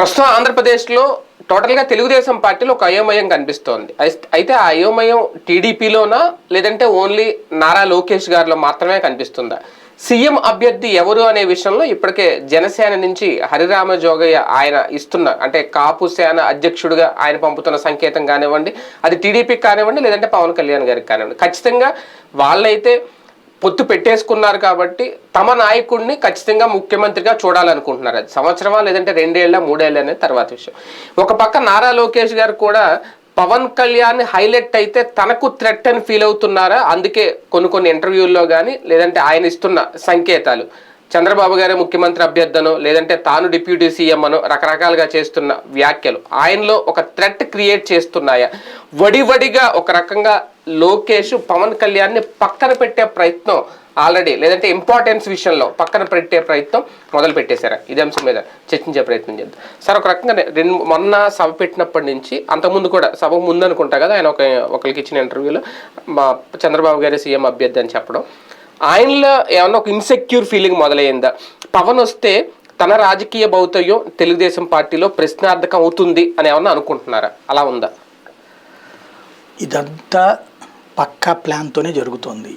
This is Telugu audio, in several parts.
ప్రస్తుతం ఆంధ్రప్రదేశ్లో టోటల్గా తెలుగుదేశం పార్టీలో ఒక అయోమయం కనిపిస్తోంది. అయితే ఆ అయోమయం టీడీపీలోనా లేదంటే ఓన్లీ నారా లోకేష్ గారిలో మాత్రమే కనిపిస్తుందా? సీఎం అభ్యర్థి ఎవరు అనే విషయంలో ఇప్పటికే జనసేన నుంచి హరిరామ జోగయ్య ఆయన ఇస్తున్న అంటే కాపు సేన అధ్యక్షుడిగా ఆయన పంపుతున్న సంకేతం కానివ్వండి అది టీడీపీకి కానివ్వండి లేదంటే పవన్ కళ్యాణ్ గారికి కానివ్వండి. ఖచ్చితంగా వాళ్ళైతే పొత్తు పెట్టేసుకున్నారు కాబట్టి తమ నాయకుడిని ఖచ్చితంగా ముఖ్యమంత్రిగా చూడాలనుకుంటున్నారు. అది సంవత్సరమా లేదంటే రెండేళ్ళ మూడేళ్ళ అనేది తర్వాత విషయం. ఒక పక్క నారా లోకేష్ గారు కూడా పవన్ కళ్యాణ్ హైలైట్ అయితే తనకు థ్రెట్ అని ఫీల్ అవుతున్నారా? అందుకే కొన్ని కొన్ని ఇంటర్వ్యూల్లో కానీ లేదంటే ఆయన ఇస్తున్న సంకేతాలు. చంద్రబాబు గారే ముఖ్యమంత్రి అభ్యర్థనో లేదంటే తాను డిప్యూటీ సీఎం అనో రకరకాలుగా చేస్తున్న వ్యాఖ్యలు ఆయనలో ఒక థ్రెట్ క్రియేట్ చేస్తున్నాయా? వడివడిగా ఒక రకంగా లోకేష్ పవన్ కళ్యాణ్ని పక్కన పెట్టే ప్రయత్నం ఆల్రెడీ లేదంటే ఇంపార్టెన్స్ విషయంలో పక్కన పెట్టే ప్రయత్నం మొదలు పెట్టేశారు. ఇదే అంశం మీద చర్చించే ప్రయత్నం చేద్దాం. సార్ ఒక రకంగా రెండు మొన్న సభ పెట్టినప్పటి నుంచి అంతకుముందు కూడా సభ ముందు అనుకుంటా కదా ఆయన ఒక ఒకరికి ఇచ్చిన ఇంటర్వ్యూలో మా చంద్రబాబు గారి సీఎం అభ్యర్థి అని చెప్పడం. ఆయనలో ఏమన్నా ఒక ఇన్సెక్యూర్ ఫీలింగ్ మొదలైందా? పవన్ వస్తే తన రాజకీయ భౌతయ్యం తెలుగుదేశం పార్టీలో ప్రశ్నార్థకం అవుతుంది అని ఏమన్నా అనుకుంటున్నారా? అలా ఉందా? ఇదంతా పక్కా ప్లాన్తోనే జరుగుతోంది.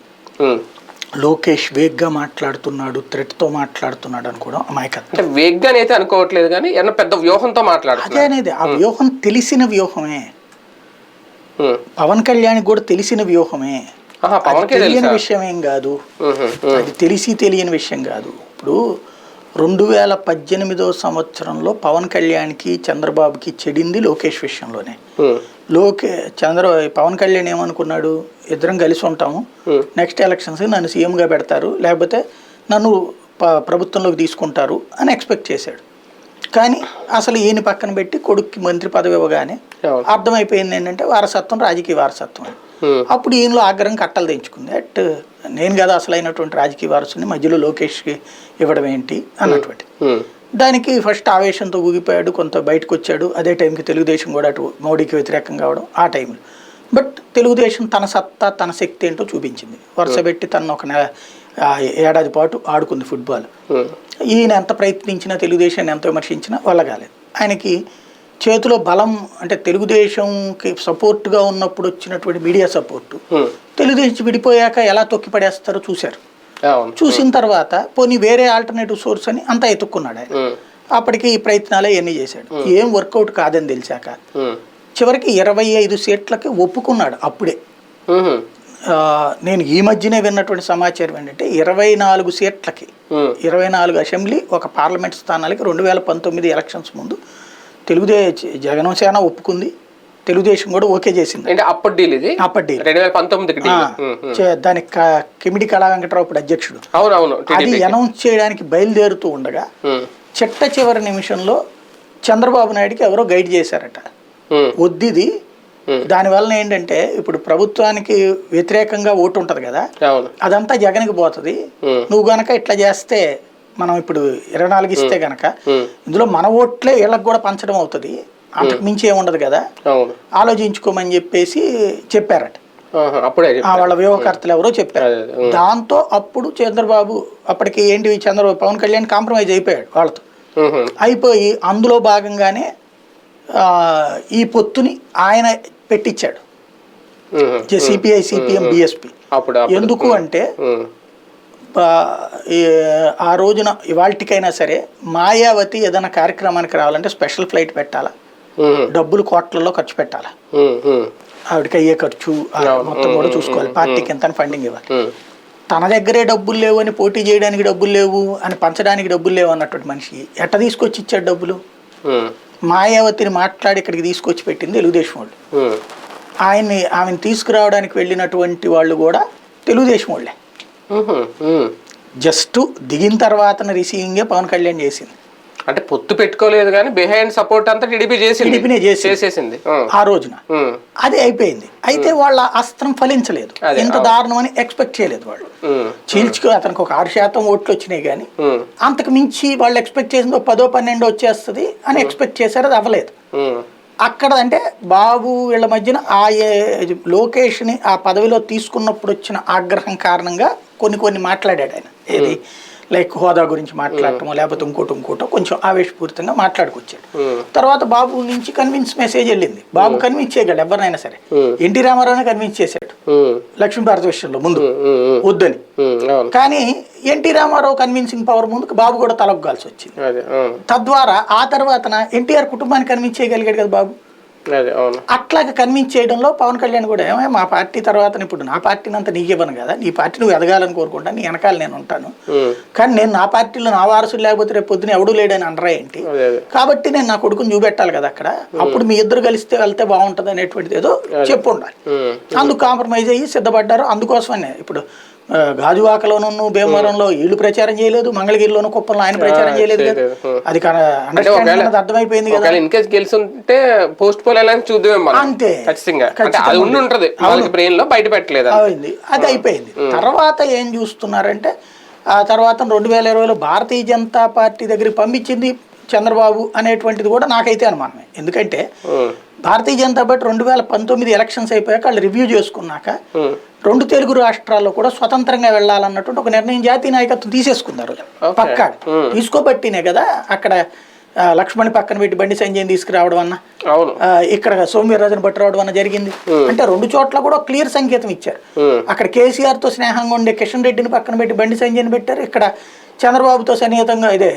లోకేష్ వేగ్గా మాట్లాడుతున్నాడు థ్రెట్తో మాట్లాడుతున్నాడు అనుకోవడం అమాయకత్వం. అంటే వేగ్గానే అయితే అనుకోవట్లేదు కానీ ఏమన్నా పెద్ద వ్యూహంతో అదే మాట్లాడుతున్నారు అనేది ఆ వ్యూహం తెలిసిన వ్యూహమే. పవన్ కళ్యాణ్ కూడా తెలిసిన వ్యూహమే. అది తెలియని విషయం ఏం కాదు. అది తెలిసి తెలియని విషయం కాదు ఇప్పుడు రెండు వేల పద్దెనిమిదో సంవత్సరంలో పవన్ కళ్యాణ్కి చంద్రబాబుకి చెడింది లోకేష్ విషయంలోనే. లోకే చంద్ర పవన్ కళ్యాణ్ ఏమనుకున్నాడు ఇద్దరం కలిసి ఉంటాము. నెక్స్ట్ ఎలక్షన్స్ నన్ను సీఎంగా పెడతారు లేకపోతే నన్ను ప్రభుత్వంలోకి తీసుకుంటారు అని ఎక్స్పెక్ట్ చేశాడు కానీ అసలు ఈయన పక్కన పెట్టి కొడుక్కి మంత్రి పదవి ఇవ్వగానే. అర్థమైపోయింది ఏంటంటే వారసత్వం రాజకీయ వారసత్వం. అప్పుడు ఈయనలో ఆగ్రహం కట్టలు తెంచుకుంది. అట్ నేను కదా అసలైనటువంటి రాజకీయ వారసుని మధ్యలో లోకేష్కి ఇవ్వడం ఏంటి అన్నటువంటి. దానికి ఫస్ట్ ఆవేశంతో ఊగిపోయాడు కొంత బయటకు వచ్చాడు అదే టైంకి తెలుగుదేశం కూడా అటు మోడీకి వ్యతిరేకం కావడం ఆ టైంలో. బట్ తెలుగుదేశం తన సత్తా తన శక్తి ఏంటో చూపించింది. వరుస పెట్టి తను ఒక నెల ఏడాది పాటు ఆడుకుంది ఫుట్బాల్. ఈయన ఎంత ప్రయత్నించినా తెలుగుదేశాన్ని ఎంత విమర్శించినా వల్ల కాలేదు. ఆయనకి చేతిలో బలం అంటే తెలుగుదేశంకి సపోర్ట్గా ఉన్నప్పుడు వచ్చినటువంటి మీడియా సపోర్టు. తెలుగుదేశం విడిపోయాక ఎలా తొక్కి పడేస్తారో చూశారు. చూసిన తర్వాత పోనీ వేరే ఆల్టర్నేటివ్ సోర్స్ అని అంతా ఎత్తుక్కున్నాడు ఆయన. అప్పటికి ఈ ప్రయత్నాలే ఇవన్నీ చేశాడు. ఏం వర్కౌట్ కాదని తెలిసాక. చివరికి ఇరవై ఐదు సీట్లకి ఒప్పుకున్నాడు అప్పుడే. నేను ఈ మధ్యనే విన్నటువంటి సమాచారం ఏంటంటే ఇరవై నాలుగు సీట్లకి. ఇరవై నాలుగు అసెంబ్లీ ఒక పార్లమెంట్ స్థానాలకి రెండు వేల పంతొమ్మిది ఎలక్షన్స్ ముందు తెలుగుదేశం జగనసేన ఒప్పుకుంది తెలుగుదేశం కూడా ఓకే చేసింది అంటే అప్పటి డీల్ ఇది అప్పటి deal. రెండు వేల డీల్. చే- దానికి కిమిడి కళా వెంకటరావు ఇప్పుడు అధ్యక్షుడు అవును అవును అది అనౌన్స్ చేయడానికి బయలుదేరుతూ ఉండగా. చిట్ట చివరి నిమిషంలో చంద్రబాబు నాయుడుకి ఎవరో గైడ్ చేశారట. వద్దిది. దానివల్ల ఏంటంటే ఇప్పుడు ప్రభుత్వానికి వ్యతిరేకంగా ఓటు ఉంటుంది కదా అదంతా జగన్కి పోతుంది. నువ్వు గనక ఇట్లా చేస్తే మనం ఇప్పుడు ఇరవై నాలుగు ఇస్తే గనక ఉమ్. ఇందులో మన ఓట్లే వీళ్ళకి కూడా పంచడం అవుతుంది అంతకు మించి ఏముండదు కదా ఆలోచించుకోమని చెప్పేసి చెప్పారట. వాళ్ళ వ్యూహకర్తలు ఎవరో చెప్పారు. దాంతో అప్పుడు చంద్రబాబు అప్పటికి ఏంటి చంద్రబాబు పవన్ కళ్యాణ్ కాంప్రమైజ్ అయిపోయాడు వాళ్ళతో. అయిపోయి అందులో భాగంగానే ఈ పొత్తుని ఆయన పెట్టించాడు. CPI CPM BSP. ఎందుకు అంటే. ఆ, రోజున ఇవాళకైనా సరే మాయావతి ఏదైనా కార్యక్రమానికి రావాలంటే స్పెషల్ ఫ్లైట్ పెట్టాలా. డబ్బులు కోట్లలో ఖర్చు పెట్టాలా. ఆవిడకి అయ్యే ఖర్చు. మొత్తం కూడా చూసుకోవాలి పార్టీకి ఎంత ఫండింగ్ ఇవ్వాలి. తన దగ్గరే డబ్బులు లేవు అని పోటీ చేయడానికి డబ్బులు లేవు అని పంచడానికి డబ్బులు లేవు అన్నటువంటి మనిషి ఎట్ట తీసుకొచ్చి ఇచ్చాడు డబ్బులు. మాయావతిని మాట్లాడి ఇక్కడికి తీసుకొచ్చి పెట్టింది తెలుగుదేశం వాళ్ళు. ఆయన్ని ఆమెను తీసుకురావడానికి వెళ్ళినటువంటి వాళ్ళు కూడా తెలుగుదేశం వాళ్ళే. జస్ట్ దిగిన తర్వాత రిసీవింగే పవన్ కళ్యాణ్ చేసింది అంటే పొత్తు పెట్టుకోలేదు కానీ బిహైండ్ సపోర్ట్ అంతా టీడీపీ చేసింది టీడీపీనే. చేసేసింది. ఆ రోజున. అది అయిపోయింది అయితే వాళ్ళ అస్త్రం ఫలించలేదు ఇంత. దారుణం అని ఎక్స్పెక్ట్ చేయలేదు వాళ్ళు. చీల్చుకో అతనికి ఒక ఆరు శాతం ఓట్లు వచ్చినాయి కానీ. అంతకు మించి వాళ్ళు ఎక్స్పెక్ట్ చేసింది ఒక పదో పన్నెండో వచ్చేస్తుంది అని ఎక్స్పెక్ట్ చేశారు అది అవ్వలేదు. అక్కడ అంటే బాబు వీళ్ళ మధ్యన ఆ లోకేష్ని ఆ పదవిలో తీసుకున్నప్పుడు వచ్చిన ఆగ్రహం కారణంగా కొన్ని కొన్ని మాట్లాడాడు ఆయన. ఏది? లైక్ హోదా గురించి మాట్లాడటమో లేకపోతే ఇంకోటి ఇంకోటో కొంచెం ఆవేశపూరితంగా మాట్లాడుకొచ్చాడు. తర్వాత బాబు నుంచి కన్విన్స్ మెసేజ్ వెళ్ళింది. బాబు కన్విన్స్ చేయగలడు ఎవరినైనా సరే. ఎన్టీ రామారావునే కన్విన్స్ చేశాడు. లక్ష్మీ భారత విషయంలో ముందు. వద్దని. కానీ ఎన్టీ రామారావు కన్విన్సింగ్ పవర్ ముందుకు బాబు కూడా తలొగ్గాల్సి వచ్చింది. తద్వారా ఆ తర్వాతన ఎన్టీఆర్ కుటుంబాన్ని కన్విన్స్ చేయగలిగాడు కదా బాబు? అట్లాగా కన్విన్స్ చేయడంలో పవన్ కళ్యాణ్ కూడా ఏమో మా పార్టీ తర్వాత ఇప్పుడు నా పార్టీని అంతా నీకు ఇవ్వను కదా నీ పార్టీ నువ్వు ఎదగాలని కోరుకుంటా నీ వెనకాల నేను ఉంటాను. కానీ నేను నా పార్టీలో నా వారసుడు లేకపోతే రేపు పొద్దున ఎవడూ లేడని అనరా ఏంటి? కాబట్టి నేను నా కొడుకుని చూపెట్టాలి కదా అక్కడ. అప్పుడు మీ ఇద్దరు కలిస్తే వెళ్తే బాగుంటుంది అనేటువంటిది ఏదో చెప్పు ఉండాలి అందుకు కాంప్రమైజ్ అయ్యి సిద్ధపడ్డారు. అందుకోసమనే ఇప్పుడు గాజువాకలోను భీమవరంలో వీళ్ళు ప్రచారం చేయలేదు మంగళగిరిలోను కుప్పంలో ఆయన ప్రచారం చేయలేదు. అది అర్థమైపోయింది కదా. ఇన్ కేసు గెలుస్తుంటే పోస్ట్ పోల్ ఎలా చూద్దాం అంతే. ఖచ్చితంగా. అది ఉండి ఉంటది. వాళ్ళకి బ్రెయిన్లో బయట పెట్టలేదు అది అయిపోయింది. తర్వాత ఏం చూస్తున్నారంటే ఆ తర్వాత రెండు వేల ఇరవైలో భారతీయ జనతా పార్టీ దగ్గరికి పంపించింది చంద్రబాబు అనేటువంటిది కూడా నాకైతే అనుమానమే. ఎందుకంటే భారతీయ జనతా పార్టీ రెండు వేల పంతొమ్మిది ఎలక్షన్స్ అయిపోయాక వాళ్ళు రివ్యూ చేసుకున్నాక రెండు తెలుగు రాష్ట్రాల్లో కూడా స్వతంత్రంగా వెళ్ళాలన్నటువంటి ఒక నిర్ణయం జాతీయ నాయకత్వం తీసేసుకున్నారు. పక్కా. తీసుకోబట్టినే కదా అక్కడ లక్ష్మణ్ పక్కన పెట్టి బండి సంజయ్ తీసుకురావడం అన్న. ఇక్కడ సౌమ్యరాజును పట్టురావడం అన్న జరిగింది. అంటే రెండు చోట్ల కూడా క్లియర్ సంకేతం ఇచ్చారు. అక్కడ కేసీఆర్తో స్నేహంగా ఉండే కిషన్ రెడ్డిని పక్కన పెట్టి బండి సంజయ్ని పెట్టారు. ఇక్కడ చంద్రబాబుతో సన్నిహితంగా ఇదే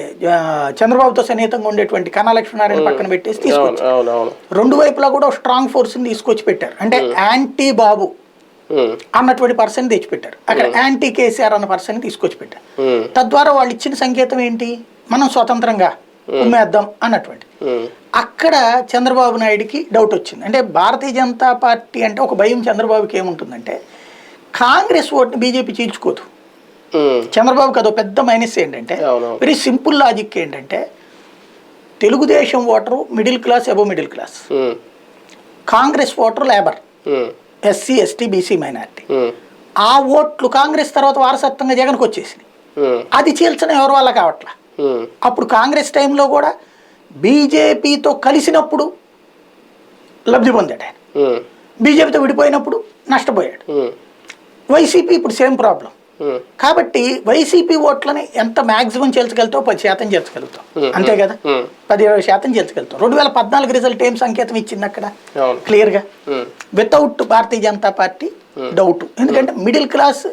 చంద్రబాబుతో సన్నిహితంగా ఉండేటువంటి కన్నా లక్ష్మీనారాయణ పక్కన పెట్టేసి తీసుకొచ్చారు. రెండు వైపులా కూడా స్ట్రాంగ్ ఫోర్స్ని తీసుకొచ్చి పెట్టారు. అంటే యాంటీ బాబు అన్నటువంటి పర్సన్ తెచ్చిపెట్టారు. అక్కడ యాంటీ కేసీఆర్ అన్న పర్సన్ తీసుకొచ్చి పెట్టారు తద్వారా వాళ్ళు ఇచ్చిన సంకేతం ఏంటి? మనం స్వతంత్రంగా ఉమ్మేద్దాం అన్నటువంటి. అక్కడ చంద్రబాబు నాయుడికి డౌట్ వచ్చింది. అంటే భారతీయ జనతా పార్టీ అంటే ఒక భయం చంద్రబాబుకి ఏముంటుందంటే కాంగ్రెస్ ఓట్ని బీజేపీ చీల్చుకోదు. చంద్రబాబుకి అదో పెద్ద మైనస్ ఏంటంటే. వెరీ సింపుల్ లాజిక్ ఏంటంటే Telugudesam voter middle class above middle class Congress voter labour SC ST BC minority. ఆ ఓట్లు కాంగ్రెస్ తర్వాత వారసత్వంగా జగన్కి వచ్చేసినాయి. అది చీల్చడం ఎవరి వల్ల కావట్లా? అప్పుడు కాంగ్రెస్ టైంలో కూడా బీజేపీతో కలిసినప్పుడు లబ్ధి పొందాడు ఆయన. బీజేపీతో విడిపోయినప్పుడు నష్టపోయాడు. వైసీపీ ఇప్పుడు సేమ్ ప్రాబ్లం. కాబట్టి వైసీపీ ఓట్లని ఎంత మాక్సిమం చేర్చగలుగుతావు పది శాతం చేర్చగలుగుతాం. అంతే కదా? పది ఇరవై శాతం చేర్చగలుగుతాం. రెండు వేల పద్నాలుగు రిజల్ట్ ఏం సంకేతం ఇచ్చింది అక్కడ? క్లియర్గా? Without Bharatiya Janata Party doubt. ఎందుకంటే మిడిల్ క్లాస్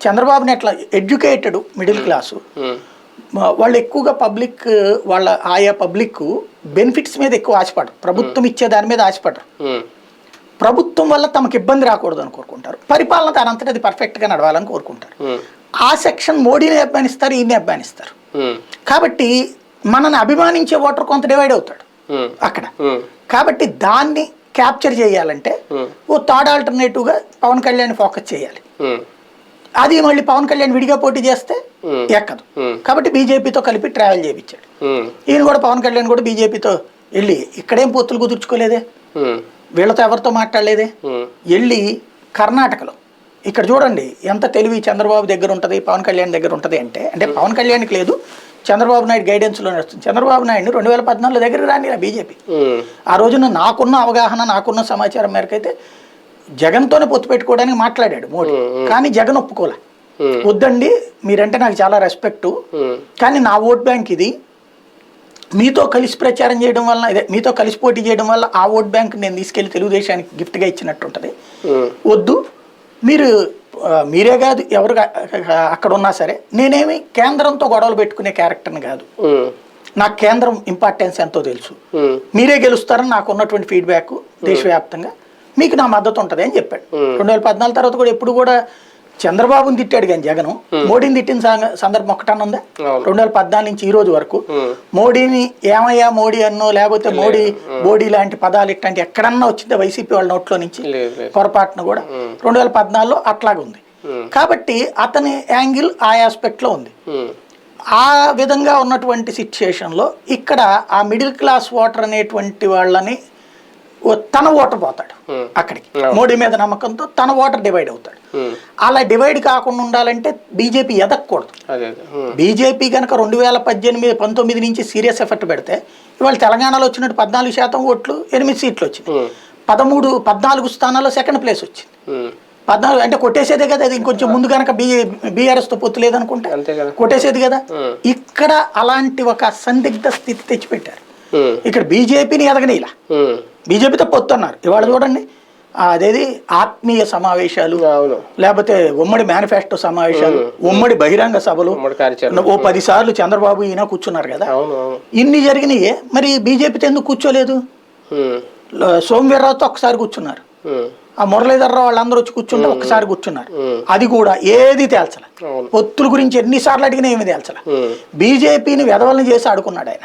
చంద్రబాబుని ఎట్లా ఎడ్యుకేటెడ్ మిడిల్ క్లాసు. వాళ్ళు ఎక్కువగా పబ్లిక్ వాళ్ళ ఆయా పబ్లిక్ బెనిఫిట్స్ మీద ఎక్కువ ఆశపడరు. ప్రభుత్వం ఇచ్చే దాని మీద ఆశపడరు. ప్రభుత్వం వల్ల తమకు ఇబ్బంది రాకూడదు అని కోరుకుంటారు. పరిపాలన దానంతటి అది పర్ఫెక్ట్గా నడవాలని కోరుకుంటారు. ఆ సెక్షన్ మోడీని అభిమానిస్తారు ఈయన్ని అభిమానిస్తారు. కాబట్టి మనని అభిమానించే ఓటర్ కొంత డివైడ్ అవుతాడు. అక్కడ. కాబట్టి దాన్ని క్యాప్చర్ చేయాలంటే ఓ థర్డ్ ఆల్టర్నేటివ్గా పవన్ కళ్యాణ్ ఫోకస్ చేయాలి. అది మళ్ళీ పవన్ కళ్యాణ్ విడిగా పోటీ చేస్తే ఎక్కదు. కాబట్టి బీజేపీతో కలిపి ట్రావెల్ చేయించాడు. ఈయన కూడా పవన్ కళ్యాణ్ కూడా బీజేపీతో వెళ్ళి ఇక్కడేం పొత్తులు కుదుర్చుకోలేదే? వీళ్ళతో ఎవరితో మాట్లాడలేదే? వెళ్ళి కర్ణాటకలో. ఇక్కడ చూడండి ఎంత తెలివి చంద్రబాబు దగ్గర ఉంటుంది పవన్ కళ్యాణ్ దగ్గర ఉంటుంది అంటే అంటే పవన్ కళ్యాణ్కి లేదు చంద్రబాబు నాయుడు గైడెన్స్లో నడుస్తుంది చంద్రబాబు నాయుడు రెండు వేల పద్నాలుగులో దగ్గర రాని బీజేపీ. ఆ రోజున నాకున్న అవగాహన నాకున్న సమాచారం మేరకు అయితే జగన్తోనే పొత్తు పెట్టుకోవడానికి మాట్లాడాడు మోడీ. కానీ జగన్ ఒప్పుకోలే. వద్దండి మీరంటే నాకు చాలా రెస్పెక్టు కానీ నా ఓట్ బ్యాంక్ ఇది. మీతో కలిసి ప్రచారం చేయడం వల్ల ఇదే మీతో కలిసి పోటీ చేయడం వల్ల ఆ ఓట్ బ్యాంక్ నేను తీసుకెళ్ళి తెలుగుదేశానికి గిఫ్ట్గా ఇచ్చినట్టు ఉంటుంది వద్దు. మీరు మీరే కాదు ఎవరు అక్కడ ఉన్నా సరే నేనేమి కేంద్రంతో గొడవలు పెట్టుకునే క్యారెక్టర్ని కాదు. నాకు కేంద్రం ఇంపార్టెన్స్ ఎంతో తెలుసు. మీరే గెలుస్తారని నాకు ఉన్నటువంటి ఫీడ్బ్యాక్ దేశవ్యాప్తంగా మీకు నా మద్దతు ఉంటుంది అని చెప్పాడు. రెండు వేల పద్నాలుగు తర్వాత కూడా ఎప్పుడు కూడా చంద్రబాబుని తిట్టాడు కానీ జగన్. మోడీని తిట్టిన సందర్భం ఒకటన్నా ఉందా. రెండు వేల పద్నాలుగు నుంచి ఈ రోజు వరకు. మోడీని ఏమయ్యా మోడీ అన్నో లేకపోతే మోడీ మోడీ లాంటి పదాలు ఇట్లాంటి ఎక్కడన్నా వచ్చిందే? వైసీపీ వాళ్ళ నోట్లో నుంచి పొరపాటున కూడా. రెండు వేల పద్నాలుగులో అట్లాగే ఉంది. కాబట్టి అతని యాంగిల్ ఆ ఆస్పెక్ట్లో ఉంది. ఆ విధంగా ఉన్నటువంటి సిచ్యుయేషన్లో ఇక్కడ ఆ మిడిల్ క్లాస్ ఓటర్ అనేటువంటి వాళ్ళని తన ఓటర్ పోతాడు. అక్కడికి. మోడీ మీద నమ్మకంతో తన ఓటర్ డివైడ్ అవుతాడు. అలా డివైడ్ కాకుండా ఉండాలంటే బీజేపీ ఎదగకూడదు. బీజేపీ కనుక రెండు వేల పద్దెనిమిది పంతొమ్మిది నుంచి సీరియస్ ఎఫర్ట్ పెడితే ఇవాళ తెలంగాణలో వచ్చినట్టు పద్నాలుగు శాతం ఓట్లు ఎనిమిది సీట్లు వచ్చింది పదమూడు పద్నాలుగు స్థానాల్లో సెకండ్ ప్లేస్ వచ్చింది. పద్నాలుగు అంటే కొట్టేసేదే కదా అది ఇంకొంచెం ముందు కనుక బీ బీఆర్ఎస్తో పొత్తు లేదనుకుంటే. కొట్టేసేది కదా. ఇక్కడ అలాంటి ఒక సందిగ్ధ స్థితి తెచ్చిపెట్టారు. ఇక్కడ బీజేపీని ఎదగనీలా బీజేపీతో పొత్తు అన్నారు ఇవాళ చూడండి అదేది ఆత్మీయ సమావేశాలు లేకపోతే ఉమ్మడి మేనిఫెస్టో సమావేశాలు ఉమ్మడి బహిరంగ సభలు ఓ పది సార్లు చంద్రబాబు ఈయన కూర్చున్నారు కదా. ఇన్ని జరిగినాయే మరి బీజేపీతో ఎందుకు కూర్చోలేదు? సోమవీర్రావుతో ఒకసారి కూర్చున్నారు. ఆ మురళీధరరావు వాళ్ళందరూ వచ్చి కూర్చుంటే ఒక్కసారి కూర్చున్నారు. అది కూడా ఏది తేల్చల. పొత్తుల గురించి ఎన్నిసార్లు అడిగినా ఏమి తేల్చల. బీజేపీని వెధవల్ని చేసి ఆడుకున్నాడు ఆయన.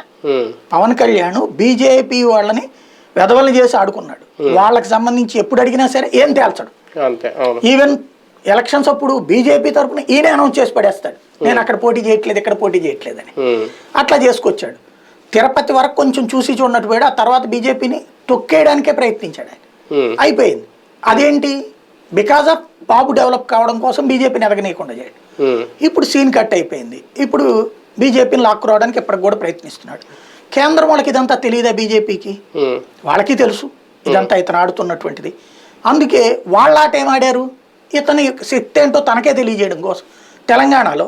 పవన్ కళ్యాణ్ బీజేపీ వాళ్ళని వెధవల్ని చేసి ఆడుకున్నాడు. వాళ్ళకి సంబంధించి ఎప్పుడు అడిగినా సరే ఏం తేల్చడు. ఈవెన్ ఎలక్షన్స్ అప్పుడు బీజేపీ తరపున ఈయన అనౌన్స్ చేసి పడేస్తాడు. నేను అక్కడ పోటీ చేయట్లేదు ఇక్కడ పోటీ చేయట్లేదని. ఉమ్, అట్లా చేసుకొచ్చాడు. తిరుపతి వరకు కొంచెం చూసి చూడనట్టు పోయాడు ఆ తర్వాత బీజేపీని తొక్కేయడానికే ప్రయత్నించాడు ఆయన. అయిపోయింది. అదేంటి? బికాజ్ ఆఫ్ బాబు డెవలప్ కావడం కోసం బీజేపీని ఎదగనీయకుండా చేయడం. ఇప్పుడు సీన్ కట్ అయిపోయింది. ఇప్పుడు బీజేపీని లాక్కురావడానికి ఇప్పటికి కూడా ప్రయత్నిస్తున్నాడు. కేంద్రం వాళ్ళకి ఇదంతా తెలియదా బీజేపీకి? వాళ్ళకి తెలుసు. ఇదంతా ఇతను ఆడుతున్నటువంటిది. అందుకే వాళ్ళ ఆట ఏం ఆడారు ఇతని శక్తి ఏంటో తనకే తెలియజేయడం కోసం. తెలంగాణలో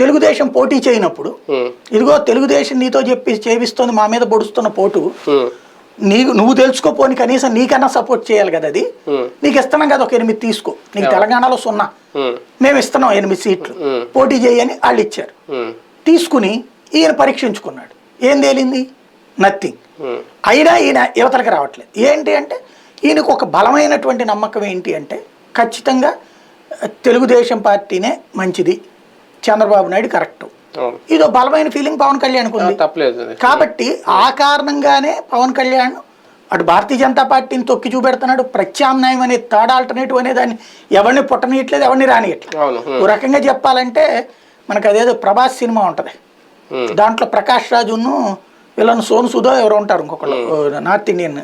తెలుగుదేశం పోటీ చేయనప్పుడు ఇదిగో తెలుగుదేశం నీతో చెప్పి చేపిస్తోంది మా మీద పొడుస్తున్న పోటు. నీకు నువ్వు తెలుసుకోపోని కనీసం నీకన్నా సపోర్ట్ చేయాలి కదా అది? నీకు ఇస్తున్నాం కదా ఒక ఎనిమిది తీసుకో. నీకు తెలంగాణలో సున్నా. మేము ఇస్తున్నాం ఎనిమిది సీట్లు. పోటీ చేయని వాళ్ళు ఇచ్చారు. తీసుకుని ఈయన పరీక్షించుకున్నాడు. ఏం తేలింది? నథింగ్ ఉమ్, అయినా ఈయన యువతలకు రావట్లేదు. ఏంటి అంటే ఈయనకు ఒక బలమైనటువంటి నమ్మకం ఏంటి అంటే ఖచ్చితంగా తెలుగుదేశం పార్టీనే మంచిది. చంద్రబాబు నాయుడు కరెక్ట్. ఇదో బలమైన ఫీలింగ్ పవన్ ఉంది. తప్పలేదు అది. కాబట్టి ఆ కారణంగానే పవన్ కళ్యాణ్ అటు భారతీయ జనతా పార్టీని తొక్కి చూపెడుతున్నాడు. ప్రత్యామ్నాయం అనే థర్డ్ ఆల్టర్నేటివ్ అనే దాన్ని ఎవరిని పుట్టనీయట్లేదు ఎవరిని రానియట్లేదు. ఉమ్, ఓ రకంగా చెప్పాలంటే మనకు అదేదో ప్రభాస్ సినిమా ఉంటది. దాంట్లో ప్రకాష్ రాజును విలన్ సోను సుధో ఎవరో ఉంటారు ఇంకొకళ్ళు ఓ నార్త్ ఇండియన్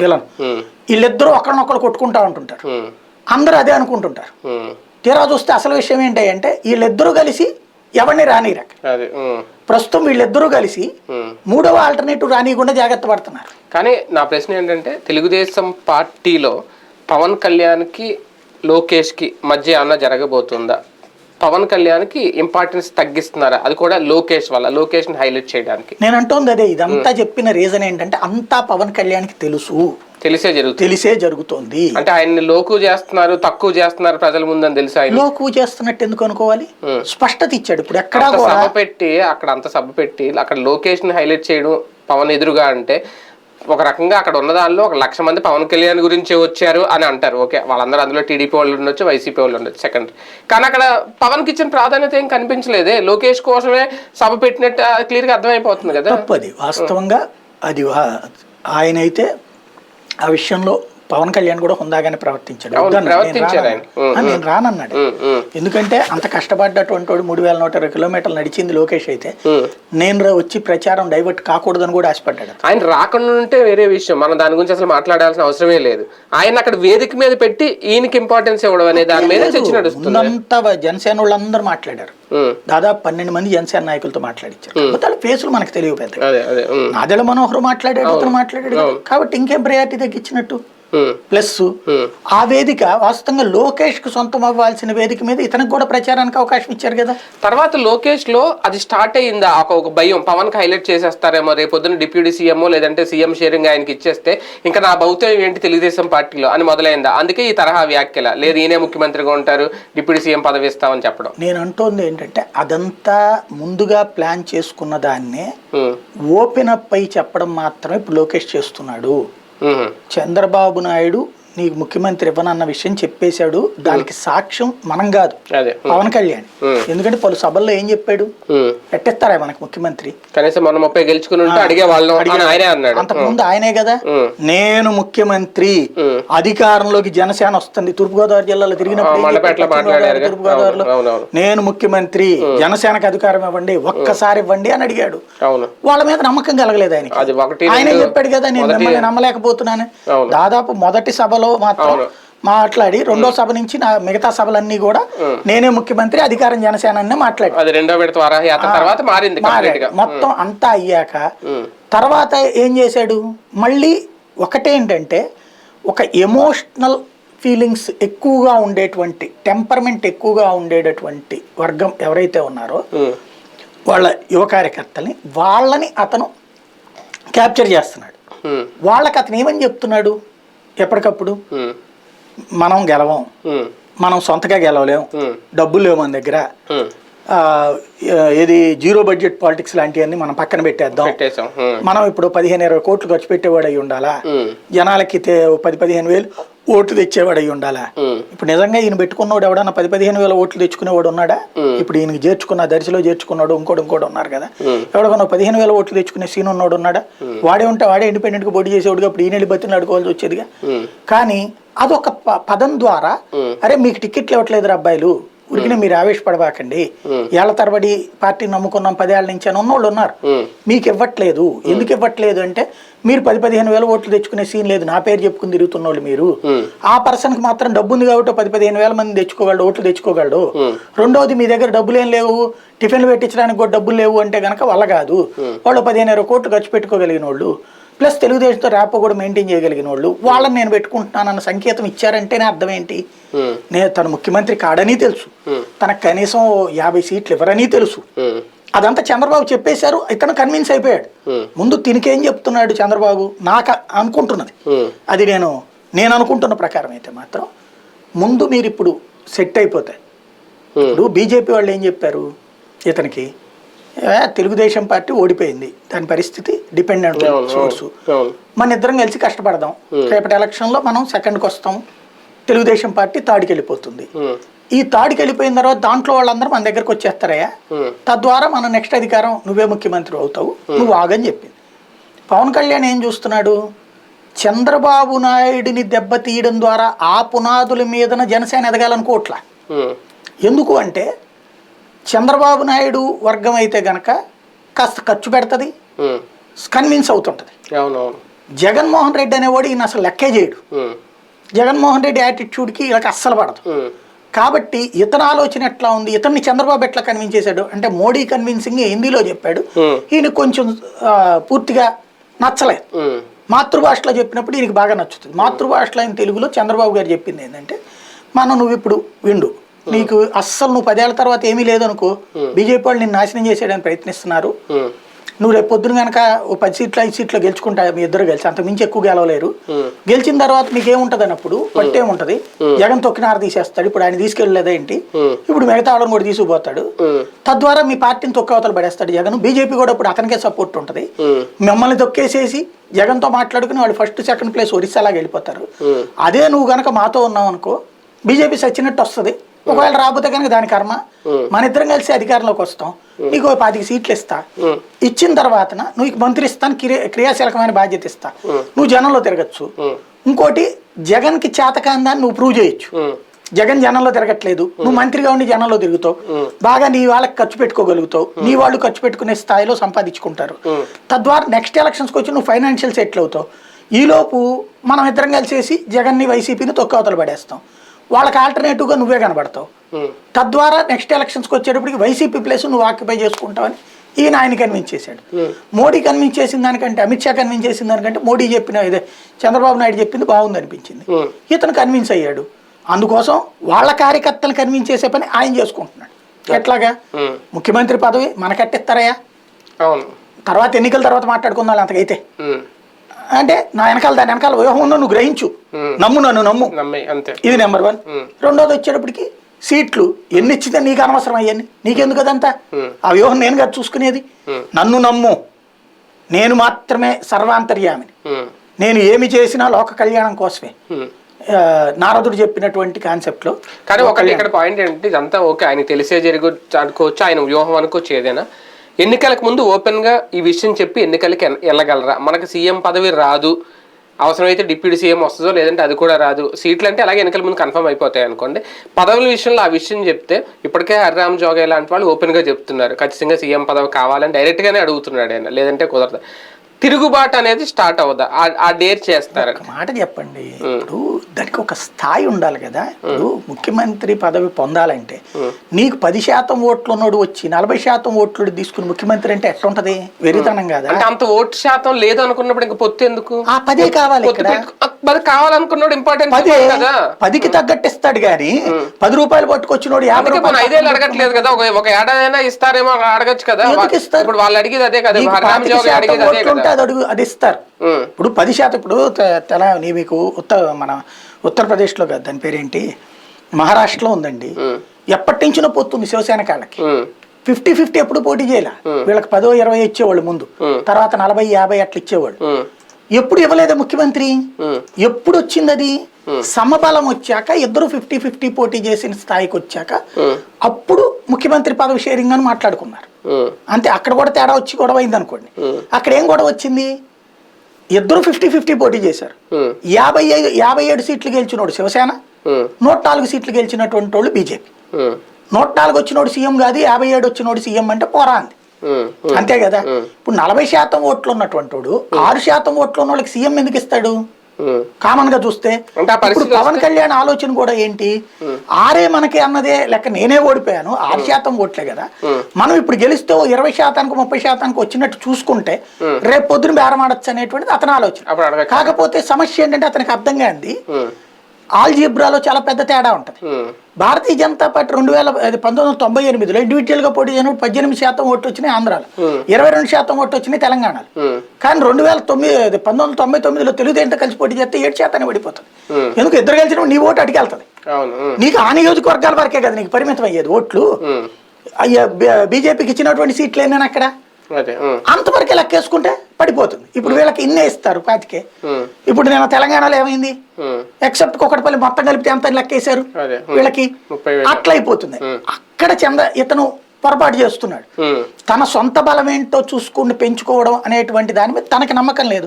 విలన్. ఉమ్, వీళ్ళిద్దరూ ఒకరినొకరు కొట్టుకుంటా ఉంటుంటారు. అందరూ అదే అనుకుంటుంటారు. తీరా చూస్తే అసలు విషయం ఏంటంటే వీళ్ళిద్దరూ కలిసి ఎవరిని ఉమ్, ప్రస్తుతం వీళ్ళిద్దరూ కలిసి. మూడవ ఆల్టర్నేటివ్ రానియకుండా జాగ్రత్త పడుతున్నారు. కానీ నా ప్రశ్న ఏంటంటే తెలుగుదేశం పార్టీలో పవన్ కళ్యాణ్కి లోకేష్కి మధ్య ఏమన్నా జరగబోతుందా? పవన్ కళ్యాణ్కి ఇంపార్టెన్స్ తగ్గిస్తున్నారా? అది కూడా లోకేష్ వల్ల లోకేష్ని హైలైట్ చేయడానికి. నేను అంటోంది అదే ఇదంతా చెప్పిన రీజన్ ఏంటంటే అంతా పవన్ కళ్యాణ్కి తెలుసు. తెలిసే జరుగుతుంది. తెలిసే జరుగుతోంది. అంటే ఆయన్ని లోకు చేస్తున్నారు తక్కువ చేస్తున్నారు ప్రజల ముందని తెలుసు ఆయన లోకు చేస్తున్నట్టు ఎందుకు అనుకోవాలి. స్పష్టత ఇచ్చాడు ఇప్పుడు ఎక్కడా సభ పెట్టి అక్కడ అంత సభ పెట్టి అక్కడ లోకేష్ని హైలైట్ చేయడం పవన్ ఎదురుగా అంటే ఒక రకంగా అక్కడ ఉన్న దానిలో ఒక లక్ష మంది పవన్ కళ్యాణ్ గురించి వచ్చారు అని అంటారు. ఓకే వాళ్ళందరూ అందులో టీడీపీ వాళ్ళు ఉండొచ్చు వైసీపీ వాళ్ళు ఉండొచ్చు సెకండ్ కానీ అక్కడ పవన్కి ఇచ్చిన ప్రాధాన్యత ఏం కనిపించలేదే. లోకేష్ కోసమే సభ పెట్టినట్టు క్లియర్గా అర్థమైపోతుంది కదా. తప్పది. వాస్తవంగా అది వా- ఆయన అయితే ఆ విషయంలో పవన్ కళ్యాణ్ కూడా హుందాగానే ప్రవర్తించాడు. నేను. రానన్నాడు. ఎందుకంటే అంత కష్టపడ్డటువంటి వాడు మూడు వేల నూట ఇరవై కిలోమీటర్లు నడిచింది లోకేష్ అయితే. నేను వచ్చి ప్రచారం డైవర్ట్ కాకూడదని కూడా ఆశపడ్డాడు. ఆయన రాకుండా ఉంటే వేరే విషయం. మనం దాని గురించి అసలు మాట్లాడాల్సిన అవసరమే లేదు. ఆయన అక్కడ వేదిక మీద పెట్టి ఈయనకి ఇంపార్టెన్స్ ఇవ్వడం అనే దాని మీద చర్చ నడుస్తుంది. జనసేన వాళ్ళందరూ మాట్లాడారు. దాదాపు పన్నెండు మంది జనసేన నాయకులతో మాట్లాడించారు వాళ్ళ ఫేసులు మనకు ఉం, నాదెల మనోహర్ మాట్లాడాడు అతను మాట్లాడాడు. కాబట్టి ఇంకేం ప్రయారిటీ తగ్గించినట్టు ప్లస్. ఆ వేదిక వాస్తవంగా లోకేష్కు సొంతం అవ్వాల్సిన వేదిక మీద ఇతనికి కూడా ప్రచారానికి అవకాశం ఇచ్చారు కదా. తర్వాత లోకేష్లో అది స్టార్ట్ అయ్యిందా? ఒక భయం. పవన్కి హైలైట్ చేసేస్తారేమో రేపు పొద్దున్న డిప్యూటీ సీఎం లేదంటే సీఎం షేరింగ్ ఆయనకి ఇచ్చేస్తే ఇంకా నా భౌత్యం ఏంటి తెలుగుదేశం పార్టీలో అని మొదలైందా? అందుకే ఈ తరహా వ్యాఖ్యల. లేదు ఈయనే ముఖ్యమంత్రిగా ఉంటారు డిప్యూటీ సీఎం పదవి ఇస్తామని చెప్పడం. నేను అంటోంది ఏంటంటే అదంతా ముందుగా ప్లాన్ చేసుకున్న దాన్నే ఓపెన్ అప్ అయి చెప్పడం మాత్రమే ఇప్పుడు లోకేష్ చేస్తున్నాడు. చంద్రబాబు నాయుడు నీకు ముఖ్యమంత్రి ఇవ్వనన్న విషయం చెప్పేశాడు. దానికి సాక్ష్యం మనం కాదు. పవన్ కళ్యాణ్. ఎందుకంటే పలు సభల్లో ఏం చెప్పాడు. పెట్టేస్తారా మనకు ముఖ్యమంత్రి? కనీసం మొన్న ముప్పై గెలుచుకుని ఉంటే అడిగే వాళ్ళం అని ఆయనే అంతకుముందు ఆయనే కదా. నేను ముఖ్యమంత్రి. అధికారంలోకి జనసేన వస్తుంది. తూర్పుగోదావరి జిల్లాలో తిరిగినప్పుడు తూర్పుగోదావరిలో. నేను ముఖ్యమంత్రి. జనసేనకు అధికారం ఇవ్వండి. ఒక్కసారి ఇవ్వండి అని అడిగాడు. వాళ్ళ మీద నమ్మకం కలగలేదు ఆయనే రెండు, చెప్పాడు కదా నేను మిమ్మల్ని నమ్మలేకపోతున్నాను. దాదాపు మొదటి సభలో మాత్రం అవును. మాట్లాడి రెండో సభ నుంచి నా మిగతా సభలన్నీ కూడా నేనే ముఖ్యమంత్రి అధికారం జనసేన మాట్లాడి అది రెండో తర్వాత మారింది మొత్తం అంతా అయ్యాక తర్వాత ఏం చేశాడు? మళ్ళీ ఒకటేంటంటే ఒక ఎమోషనల్ ఫీలింగ్స్ ఎక్కువగా ఉండేటువంటి టెంపర్మెంట్ ఎక్కువగా ఉండేటటువంటి వర్గం ఎవరైతే ఉన్నారో వాళ్ళ యువ కార్యకర్తల్ని వాళ్ళని అతను క్యాప్చర్ చేస్తున్నాడు. వాళ్ళకి అతను ఏమని చెప్తున్నాడు? ఎప్పటికప్పుడు మనం గెలవం. మనం సొంతగా గెలవలేం. డబ్బులు లేవు మన దగ్గర. ఏది జీరో బడ్జెట్ పాలిటిక్స్ లాంటివన్నీ మనం పక్కన పెట్టేద్దాం. మనం ఇప్పుడు పదిహేను ఇరవై కోట్లు ఖర్చు పెట్టేవాడు అయి ఉండాలా? జనాలకి పది పదిహేను వేలు ఓట్లు తెచ్చేవాడు అయి ఉండాలా ఇప్పుడు నిజంగా ఈయన పెట్టుకున్నవాడు ఎవడన్నా పది పదిహేను వేల ఓట్లు తెచ్చుకునేవాడు ఉన్నాడా. ఇప్పుడు ఈయనకి చేర్చుకున్న దర్శిలో చేర్చుకున్నాడు ఇంకోటి ఇంకోటి ఉన్నారు కదా. ఎవడన్నా పదిహేను వేల ఓట్లు తెచ్చుకునే సీన్ ఉన్నాడు ఉన్నాడా? వాడే ఉంటే వాడే ఇండిపెండెంట్గా పోటీ చేసేవాడుగా ఇప్పుడు ఈయన వెళ్ళి బతిని అడుకోవాల్సి వచ్చేదిగా. కానీ అదొక పదం ద్వారా. అరే మీకు టికెట్లు ఇవ్వట్లేదు అబ్బాయిలు. ఉరికిన మీరు ఆవేశపడబాకండి. ఏళ్ళ తరబడి పార్టీ నమ్ముకున్నాం పదేళ్ళ నుంచి అని ఉన్నోళ్ళు ఉన్నారు. మీకు ఇవ్వట్లేదు. ఎందుకు ఇవ్వట్లేదు అంటే మీరు పది పదిహేను వేల ఓట్లు తెచ్చుకునే సీన్ లేదు. నా పేరు చెప్పుకుని తిరుగుతున్న వాళ్ళు మీరు ఆ పర్సన్కి మాత్రం డబ్బు ఉంది కాబట్టి పది పదిహేను వేల మంది తెచ్చుకోగలడు ఓట్లు తెచ్చుకోగలడు. రెండోది మీ దగ్గర డబ్బులు ఏం లేవు. టిఫిన్లు పెట్టించడానికి కూడా డబ్బులు లేవు అంటే కనుక వల్ల కాదు. వాళ్ళు పదిహేను ఇరవై కోట్లు ఖర్చు పెట్టుకోగలిగిన వాళ్ళు ప్లస్ తెలుగుదేశంతో ర్యాపో కూడా మెయింటైన్ చేయగలిగిన వాళ్ళు వాళ్ళని నేను పెట్టుకుంటున్నానన్న సంకేతం ఇచ్చారంటేనే అర్థం ఏంటి నేను తను ముఖ్యమంత్రి కాడని తెలుసు. తనకు కనీసం యాభై సీట్లు ఇవ్వరని తెలుసు. అదంతా చంద్రబాబు చెప్పేశారు ఇతను కన్విన్స్ అయిపోయాడు. ముందు తినికేం చెప్తున్నాడు చంద్రబాబు? నాకు అనుకుంటున్నది. అది నేను నేను అనుకుంటున్న ప్రకారం అయితే మాత్రం ముందు మీరు ఇప్పుడు సెట్ అయిపోతాయి. ఇప్పుడు బీజేపీ వాళ్ళు ఏం చెప్పారు? ఇతనికి "ఏ, తెలుగుదేశం పార్టీ ఓడిపోయింది. దాని పరిస్థితి డిపెండెంట్ సోర్స్. మన ఇద్దరం కలిసి కష్టపడదాం. రేపటి ఎలక్షన్లో మనం సెకండ్కి వస్తాం. తెలుగుదేశం పార్టీ తాడికి వెళ్ళిపోతుంది ఈ తాడికి వెళ్ళిపోయిన తర్వాత దాంట్లో వాళ్ళందరూ మన దగ్గరకు వచ్చేస్తారయ్యా? తద్వారా మనం నెక్స్ట్ అధికారం నువ్వే ముఖ్యమంత్రి అవుతావు. నువ్వు ఆగని చెప్పింది. పవన్ కళ్యాణ్ ఏం చూస్తున్నాడు? చంద్రబాబు నాయుడిని దెబ్బతీయడం ద్వారా ఆ పునాదుల మీదన జనసేన ఎదగాలనుకోవట్లా ఎందుకు అంటే చంద్రబాబు నాయుడు వర్గం అయితే గనక కాస్త ఖర్చు పెడుతుంది కన్విన్స్ అవుతుంటుంది. జగన్మోహన్ రెడ్డి అనేవాడు ఈయన అసలు లెక్కే చేయడు. జగన్మోహన్ రెడ్డి యాటిట్యూడ్కి వీళ్ళకి అస్సలు పడదు. కాబట్టి ఇతని ఆలోచన ఎట్లా ఉంది ఇతన్ని చంద్రబాబు ఎట్లా కన్విన్స్ చేశాడు? అంటే మోడీ కన్విన్సింగ్ హిందీలో చెప్పాడు. ఈయన కొంచెం పూర్తిగా నచ్చలేదు. మాతృభాషలో చెప్పినప్పుడు ఈయనకి బాగా నచ్చుతుంది. మాతృభాషలో ఆయన తెలుగులో చంద్రబాబు గారు చెప్పింది ఏంటంటే మనం నువ్వు ఇప్పుడు విండు. నీకు అస్సలు నువ్వు పదేళ్ళ తర్వాత ఏమీ లేదనుకో బీజేపీ వాళ్ళు నిన్ను నాశనం చేసేయడానికి ప్రయత్నిస్తున్నారు. నువ్వు రేపు పొద్దున కనుక ఓ పది సీట్లు ఐదు సీట్లు గెలుచుకుంటా మీ ఇద్దరు గెలిచి అంత మించి ఎక్కువ గెలవలేరు. గెలిచిన తర్వాత మీకు ఏముంటది? అన్నప్పుడు పట్టేముంటది జగన్ తొక్కినార తీసేస్తాడు ఇప్పుడు ఆయన తీసుకెళ్ళలేదా ఏంటి? ఇప్పుడు మిగతా వాళ్ళని కూడా తీసుకుపోతాడు. తద్వారా మీ పార్టీని తొక్కవతలు పడేస్తాడు జగన్. బీజేపీ కూడా ఇప్పుడు అతనికే సపోర్ట్ ఉంటుంది. మిమ్మల్ని తొక్కేసేసి జగన్తో మాట్లాడుకుని వాళ్ళు ఫస్ట్ సెకండ్ ప్లేస్ ఒరిస్సాలాగా వెళ్ళిపోతారు. అదే నువ్వు గనక మాతో ఉన్నావు అనుకో బీజేపీ సచ్చినట్టు వస్తుంది. ఒకవేళ రాకపోతే కనుక దాని కర్మ. మన ఇద్దరం కలిసి అధికారంలోకి వస్తాం. నీకు పాతిక సీట్లు ఇస్తా. ఇచ్చిన తర్వాత నువ్వు మంత్రి ఇస్తాను క్రియా క్రియాశీలకమైన బాధ్యత ఇస్తా. నువ్వు జనంలో తిరగచ్చు. ఇంకోటి జగన్కి చేతకాందాన్ని నువ్వు ప్రూవ్ చేయొచ్చు. జగన్ జనంలో తిరగట్లేదు. నువ్వు మంత్రిగా ఉండి జనంలో తిరుగుతావు. బాగా నీ వాళ్ళకి ఖర్చు పెట్టుకోగలుగుతావు. నీ వాళ్ళు ఖర్చు పెట్టుకునే స్థాయిలో సంపాదించుకుంటారు. తద్వారా నెక్స్ట్ ఎలక్షన్స్కి వచ్చి నువ్వు ఫైనాన్షియల్ సెటిల్ అవుతావు. ఈలోపు మనం ఇద్దరం కలిసేసి జగన్ని వైసీపీని తొక్కవతలు పడేస్తాం. వాళ్ళకి ఆల్టర్నేటివ్గా నువ్వే కనబడతావు. ఉమ్, తద్వారా నెక్స్ట్ ఎలక్షన్స్కి వచ్చేటప్పటికి వైసీపీ ప్లేస్ నువ్వు ఆక్యుపై చేసుకుంటావని ఈయన ఆయన కన్విన్స్ చేశాడు. మోడీ కన్విన్స్ చేసిన దానికంటే అమిత్ షా కన్విన్స్ చేసిన దానికంటే మోడీ చెప్పిన ఇదే చంద్రబాబు నాయుడు చెప్పింది బాగుంది అనిపించింది. ఉమ్, ఇతను కన్విన్స్ అయ్యాడు. అందుకోసం వాళ్ళ కార్యకర్తలు కన్విన్స్ చేసే పని ఆయన చేసుకుంటున్నాడు. ఎట్లాగా? ముఖ్యమంత్రి పదవి మనకట్టేస్తారయ్యా? అవును. తర్వాత ఎన్నికల తర్వాత మాట్లాడుకుందాం అంతకైతే. అంటే నా వెనకాల దాని వెనకాల వ్యూహం ఉందో నువ్వు గ్రహించు. నమ్ము నన్ను నమ్ము. ఇది నెంబర్ వన్. రెండోది వచ్చేటప్పటికి సీట్లు. ఎన్ని ఇచ్చితే నీకు అనవసరం అయ్యని నీకెందుకు అదంతా. ఆ వ్యూహం నేను కదా చూసుకునేది. నన్ను నమ్ము. నేను మాత్రమే సర్వాంతర్యామిని. నేను ఏమి చేసినా లోక కళ్యాణం కోసమే. నారదుడు చెప్పినటువంటి కాన్సెప్ట్లో కానీ ఒకటి ఇక్కడ పాయింట్ ఏంటంటే ఇదంతా ఓకే. ఆయన తెలిసే జరుగు అనుకోవచ్చు ఆయన వ్యూహం అనుకోవచ్చు ఏదైనా. ఎన్నికలకు ముందు ఓపెన్గా ఈ విషయం చెప్పి ఎన్నికలకి వెళ్ళగలరా మనకి సీఎం పదవి రాదు. అవసరమైతే డిప్యూటీ సీఎం వస్తుందో లేదంటే అది కూడా రాదు. సీట్లు అంటే అలాగే ఎన్నికల ముందు కన్ఫర్మ్ అయిపోతాయి అనుకోండి. పదవుల విషయంలో ఆ విషయం చెప్తే ఇప్పటికే హరిరామ్ జోగయ్య లాంటి వాళ్ళు ఓపెన్గా చెప్తున్నారు. ఖచ్చితంగా సీఎం పదవి కావాలని డైరెక్ట్గానే అడుగుతున్నాడు ఆయన. లేదంటే కుదరదు. తిరుగుబాటు అనేది స్టార్ట్ అవుదా ఆ- డేర్ చేస్తారు. ఒక మాట చెప్పండి. ఇప్పుడు దానికి ఒక స్థాయి ఉండాలి కదా. ఇప్పుడు ముఖ్యమంత్రి పదవి పొందాలంటే నీకు పది శాతం ఓట్లు ఉన్నోడు వచ్చి నలభై శాతం ఓట్లు తీసుకుని ముఖ్యమంత్రి అంటే ఎట్లుంటది వెరితనం కదా? అంటే అంత ఓటు శాతం లేదు అనుకున్నప్పుడు ఇంకా పొత్తు ఎందుకు? ఆ పదే కావాలి మరి కావాలనుకున్నాడు ఇంపార్టెంట్ పదే కదా. పదికి తగ్గట్టు ఇస్తాడు గాని పది రూపాయలు పట్టుకొచ్చినోడు యాభై రూపాయలు ఐదేళ్ళు అడగట్లేదు కదా. ఒక ఏడాదైనా ఇస్తారేమో అడగచ్చు కదా? ఇప్పుడు వాళ్ళు అడిగేది అదే కదా. అదే అడుగు అది ఇస్తారు. ఇప్పుడు పది శాతం ఇప్పుడు తెల నీ మీకు ఉత్తర మన ఉత్తరప్రదేశ్లో కాదు దాని పేరేంటి? మహారాష్ట్రలో ఉందండి. ఎప్పటి నుంచినో పోతుంది శివసేన కాళ్ళకి ఫిఫ్టీ ఫిఫ్టీ ఎప్పుడు పోటీ చేయాల? వీళ్ళకి పదో ఇరవై ఇచ్చేవాళ్ళు ముందు. తర్వాత నలభై యాభై అట్లా ఇచ్చేవాళ్ళు. ఎప్పుడు ఇవ్వలేదా ముఖ్యమంత్రి? ఎప్పుడు వచ్చింది అది సమబలం వచ్చాక ఇద్దరు ఫిఫ్టీ ఫిఫ్టీ పోటీ చేసిన స్థాయికి వచ్చాక అప్పుడు ముఖ్యమంత్రి పదవి షేరింగ్ అని మాట్లాడుకున్నారు. అంతే అక్కడ కూడా తేడా వచ్చి గొడవ అయింది అనుకోండి అక్కడ ఏం గొడవ వచ్చింది? ఇద్దరు ఫిఫ్టీ ఫిఫ్టీ పోటీ చేశారు. యాభై ఐదు యాభై ఏడు సీట్లు గెలిచినోడు శివసేన నూట నాలుగు సీట్లు గెలిచినటువంటి వాళ్ళు బీజేపీ. నూట నాలుగు వచ్చినోడు సీఎం కాదు యాభై ఏడు వచ్చినోడు సీఎం అంటే పోరా అంది అంతే కదా? ఇప్పుడు నలభై శాతం ఓట్లు ఉన్నటువంటి వాడు ఆరు శాతం ఓట్లు ఉన్న వాళ్ళకి సీఎం ఎందుకు ఇస్తాడు? కామన్గా చూస్తే ఇప్పుడు పవన్ కళ్యాణ్ ఆలోచన కూడా ఏంటి? ఆరే మనకి అన్నదే లెక్క నేనే ఓడిపోయాను ఆరు శాతం ఓట్లే కదా. మనం ఇప్పుడు గెలిస్తే ఇరవై శాతానికి ముప్పై శాతానికి వచ్చినట్టు చూసుకుంటే రేపు పొద్దున బేరం ఆడొచ్చు అనేటువంటిది అతని ఆలోచన. కాకపోతే సమస్య ఏంటంటే అతనికి అర్థం కాంది. ఆల్జీబ్రాలో చాలా పెద్ద తేడా ఉంటుంది. ఉమ్, భారతీయ జనతా పార్టీ రెండు వేల పంతొమ్మిది వందల తొంభై ఎనిమిదిలో ఇండివిజువల్గా పోటీ చేయడం పద్దెనిమిది శాతం ఓట్లు వచ్చినాయి ఆంధ్రాలో. ఇరవై రెండు శాతం ఓట్లు వచ్చినాయి తెలంగాణలో. ఉమ్, కానీ రెండు వేల తొమ్మిది పంతొమ్మిది వందల తొంభై తొమ్మిదిలో తెలుగుదేశంతో కలిసి పోటీ చేస్తే ఏడు శాతాన్ని పడిపోతుంది ఎందుకు? ఇద్దరు కలిసిన నీ ఓటు అడిగి వెళ్తుంది అవును. ఉమ్, నీకు ఆ నియోజకవర్గాల వరకే కదా నీకు పరిమితం అయ్యేది ఓట్లు. బీజేపీకి ఇచ్చినటువంటి సీట్లు ఏంటని అక్కడ? అంతవరకే లెక్కేసుకుంటే పడిపోతుంది. ఇప్పుడు వీళ్ళకి ఇన్నే ఇస్తారు పాతికే. ఇప్పుడు నేను తెలంగాణలో ఏమైంది? ఎక్సెప్ట్ కుక్కడపల్లి మొత్తం కలిపితే ఎంత లెక్కేశారు? ఉమ్, వీళ్ళకి ముప్పై వేలు. అట్లా అయిపోతుంది ఉమ్. అక్కడ చంద ఇతను పొరపాటు చేస్తున్నాడు. తన సొంత బలం ఏంటో చూసుకుని పెంచుకోవడం అనేటువంటి దాని మీద తనకి నమ్మకం లేదు.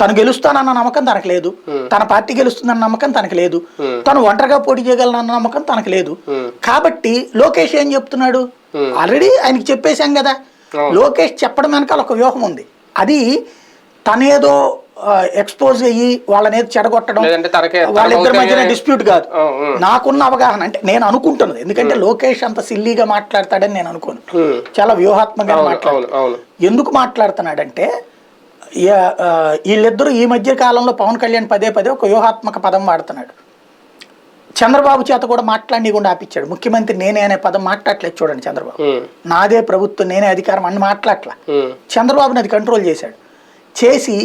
తను గెలుస్తానన్న నమ్మకం తనకు లేదు. తన పార్టీ గెలుస్తుందన్న నమ్మకం తనకు లేదు. తను ఒంటరిగా పోటీ చేయగలనన్న నమ్మకం తనకు లేదు. కాబట్టి లోకేష్ ఏం చెప్తున్నాడు? ఆల్రెడీ ఆయనకి చెప్పేశాం కదా. లోకేష్ చెప్పడం వెనకాల ఒక వ్యూహం ఉంది. అది తనేదో ఎక్స్పోజ్ అయ్యి వాళ్ళని ఏదో చెడగొట్టడం వాళ్ళిద్దరి మధ్యన డిస్ప్యూట్ కాదు. నాకున్న అవగాహన అంటే నేను అనుకుంటున్నది. ఎందుకంటే లోకేష్ అంత సిల్లీగా మాట్లాడతాడని నేను అనుకోను. చాలా వ్యూహాత్మకంగా అవును ఎందుకు మాట్లాడుతున్నాడంటే వీళ్ళిద్దరూ ఈ మధ్య కాలంలో పవన్ కళ్యాణ్ పదే పదే ఒక వ్యూహాత్మక పదం వాడుతున్నాడు. చంద్రబాబు చేత కూడా మాట్లాడనీయకుండా ఆపించాడు ముఖ్యమంత్రి నేనే అనే పదం మాట్లాడలేదు చూడండి చంద్రబాబు. నాదే ప్రభుత్వం నేనే అధికారం అని మాట్లాడట్లా. ఉమ్, చంద్రబాబుని అది కంట్రోల్ చేశాడు. చేసి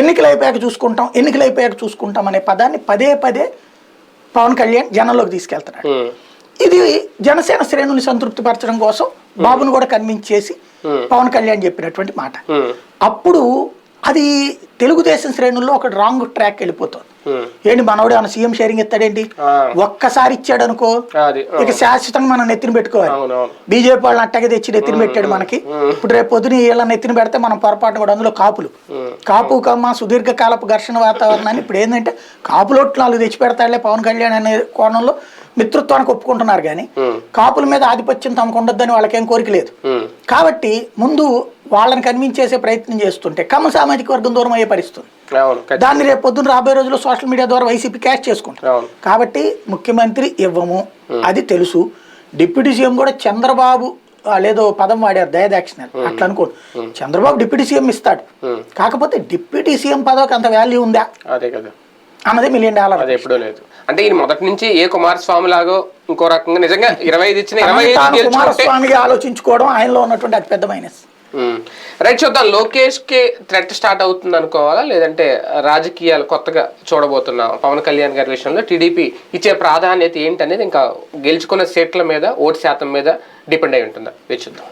ఎన్నికలు అయిపోయాక చూసుకుంటాం ఎన్నికలు అయిపోయాక చూసుకుంటాం అనే పదాన్ని పదే పదే పవన్ కళ్యాణ్ జనంలోకి తీసుకెళ్తున్నాడు. ఇది జనసేన శ్రేణుల్ని సంతృప్తిపరచడం కోసం బాబును కూడా కన్విన్స్ చేసి పవన్ కళ్యాణ్ చెప్పినటువంటి మాట. అప్పుడు అది తెలుగుదేశం శ్రేణుల్లో ఒక రాంగ్ ట్రాక్ వెళ్ళిపోతుంది. ఏంటి మనోడు ఏమైనా సీఎం షేరింగ్ ఇస్తాడేంటి? ఒక్కసారి ఇచ్చాడు అనుకో ఇక శాశ్వతంగా మనం నెత్తిన పెట్టుకోవాలి. బీజేపీ వాళ్ళని అట్టగే తెచ్చి నెత్తిన పెట్టాడు మనకి. ఇప్పుడు రేపు పొద్దున వీళ్ళ నెత్తిన పెడితే మనం పొరపాటు కూడా అందులో కాపులు. కాపు కమ్మ సుదీర్ఘ కాలపు ఘర్షణ వాతావరణాన్ని ఇప్పుడు ఏంటంటే కాపులోట్లు నాలుగు తెచ్చి పెడతాడులే పవన్ కళ్యాణ్ అనే కోణంలో మిత్రత్వానికి ఒప్పుకుంటున్నారు కానీ కాపుల మీద ఆధిపత్యం తమకు ఉండొద్దని వాళ్ళకేం కోరిక లేదు. కాబట్టి ముందు వాళ్ళని కన్విన్స్ చేసే ప్రయత్నం చేస్తుంటే కమ్మ సామాజిక వర్గం దూరం అయ్యే పరిస్థితుంది. దాన్ని రేపు పొద్దున్న రాబోయే రోజుల్లో సోషల్ మీడియా ద్వారా వైసీపీ క్యాచ్ చేసుకుంటారు. కాబట్టి ముఖ్యమంత్రి ఇవ్వము అది తెలుసు. డిప్యూటీ సీఎం కూడా చంద్రబాబు లేదో పదం వాడారు దయదాక్షిణ్యాలు. అట్లా అనుకో చంద్రబాబు డిప్యూటీ సీఎం ఇస్తాడు. కాకపోతే డిప్యూటీ సీఎం పదవికి అంత వాల్యూ ఉందా? అదే కదా. అన్నది మిలియన్ డాలర్ అది ఎప్పుడూ లేదు. అంటే ఈయన మొదటి నుంచి ఏ కుమారస్వామి లాగో ఇంకో రకంగా నిజంగా ఇరవై ఐదు ఇచ్చిన ఇరవై కుమారస్వామిగా ఆలోచించుకోవడం ఆయనలో ఉన్నటువంటి అతిపెద్ద మైనస్. రైట్ చూద్దాం. లోకేష్కి థ్రెట్ స్టార్ట్ అవుతుంది అనుకోవాలా? లేదంటే రాజకీయాలు కొత్తగా చూడబోతున్నాం పవన్ కళ్యాణ్ గారి విషయంలో టీడీపీ ఇచ్చే ప్రాధాన్యత ఏంటి అనేది ఇంకా గెలుచుకున్న సీట్ల మీద ఓటు శాతం మీద డిపెండ్ అయి ఉంటుందా? వేచి చూద్దాం.